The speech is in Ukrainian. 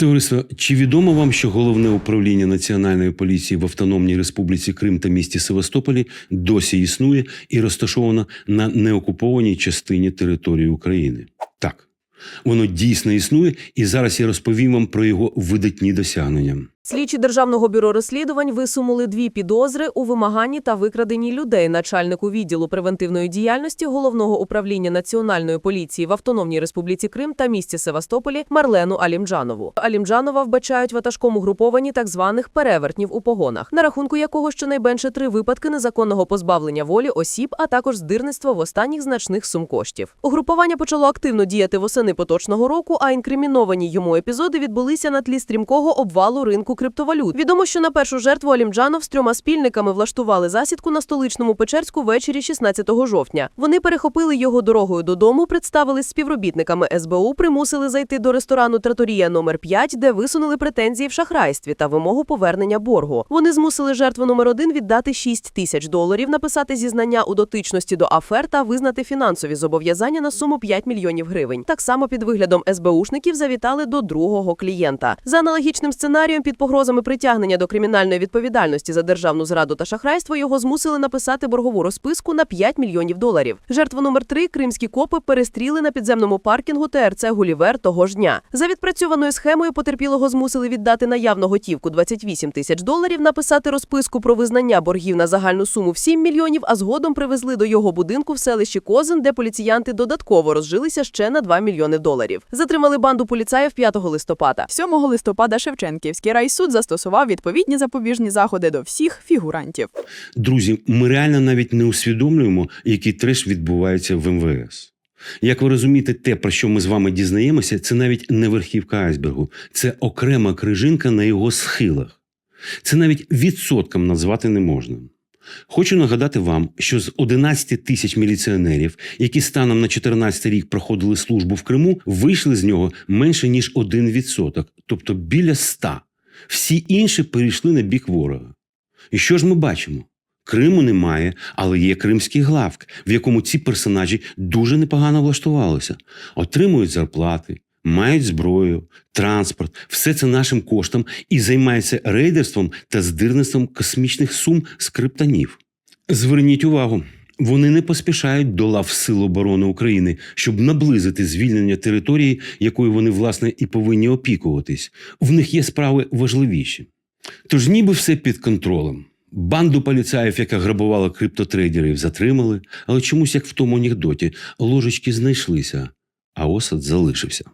Товариство, чи відомо вам, що головне управління Національної поліції в Автономній Республіці Крим та місті Севастополі досі існує і розташовано на неокупованій частині території України? Так, воно дійсно існує, і зараз я розповім вам про його видатні досягнення. Слідчі Державного бюро розслідувань висунули дві підозри у вимаганні та викраденні людей начальнику відділу превентивної діяльності Головного управління Національної поліції в Автономній Республіці Крим та місті Севастополі Марлену Алімджанову. Алімджанова вбачають в аташкому групованні так званих перевертнів у погонах, на рахунку якого щонайменше три випадки незаконного позбавлення волі осіб, а також здирництва в останніх значних сум коштів. Угрупування почало активно діяти восени поточного року, а інкриміновані йому епізоди відбулися на тлі стрімкого обвалу ринку криптовалют. Відомо, що на першу жертву Алімджанов з трьома спільниками влаштували засідку на столичному Печерську ввечері 16 жовтня. Вони перехопили його дорогою додому, представились співробітниками СБУ, примусили зайти до ресторану Траторія номер 5 де висунули претензії в шахрайстві та вимогу повернення боргу. Вони змусили жертву номер 1 віддати 6 тисяч доларів, написати зізнання у дотичності до афер та визнати фінансові зобов'язання на суму 5 мільйонів гривень. Так само під виглядом СБУшників завітали до другого клієнта. За аналогічним сценарієм під погрозами притягнення до кримінальної відповідальності за державну зраду та шахрайство його змусили написати боргову розписку на 5 мільйонів доларів. Жертва номер 3 кримські копи перестріли на підземному паркінгу ТРЦ Гулівер того ж дня. За відпрацьованою схемою потерпілого змусили віддати наявну готівку 28 тисяч доларів, написати розписку про визнання боргів на загальну суму в 7 мільйонів, а згодом привезли до його будинку в селищі Козин, де поліціянти додатково розжилися ще на 2 мільйони доларів. Затримали банду поліцаїв 5 листопада. 7 листопада Шевченківський райсуд застосував відповідні запобіжні заходи до всіх фігурантів. Друзі, ми реально навіть не усвідомлюємо, який треш відбувається в МВС. Як ви розумієте, те, про що ми з вами дізнаємося, це навіть не верхівка айсбергу, це окрема крижинка на його схилах. Це навіть відсотком назвати не можна. Хочу нагадати вам, що з 11 тисяч міліціонерів, які станом на 14 рік проходили службу в Криму, вийшли з нього менше ніж 1%, тобто біля 100. Всі інші перейшли на бік ворога. І що ж ми бачимо? Криму немає, але є кримський главк, в якому ці персонажі дуже непогано влаштувалися, отримують зарплати, мають зброю, транспорт, все це нашим коштом і займаються рейдерством та здирництвом космічних сум з криптонів. Зверніть увагу. Вони не поспішають до лав Сил оборони України, щоб наблизити звільнення території, якою вони власне і повинні опікуватись. В них є справи важливіші. Тож ніби все під контролем. Банду поліцаїв, яка грабувала криптотрейдерів, затримали, але чомусь, як в тому анекдоті, ложечки знайшлися, а осад залишився.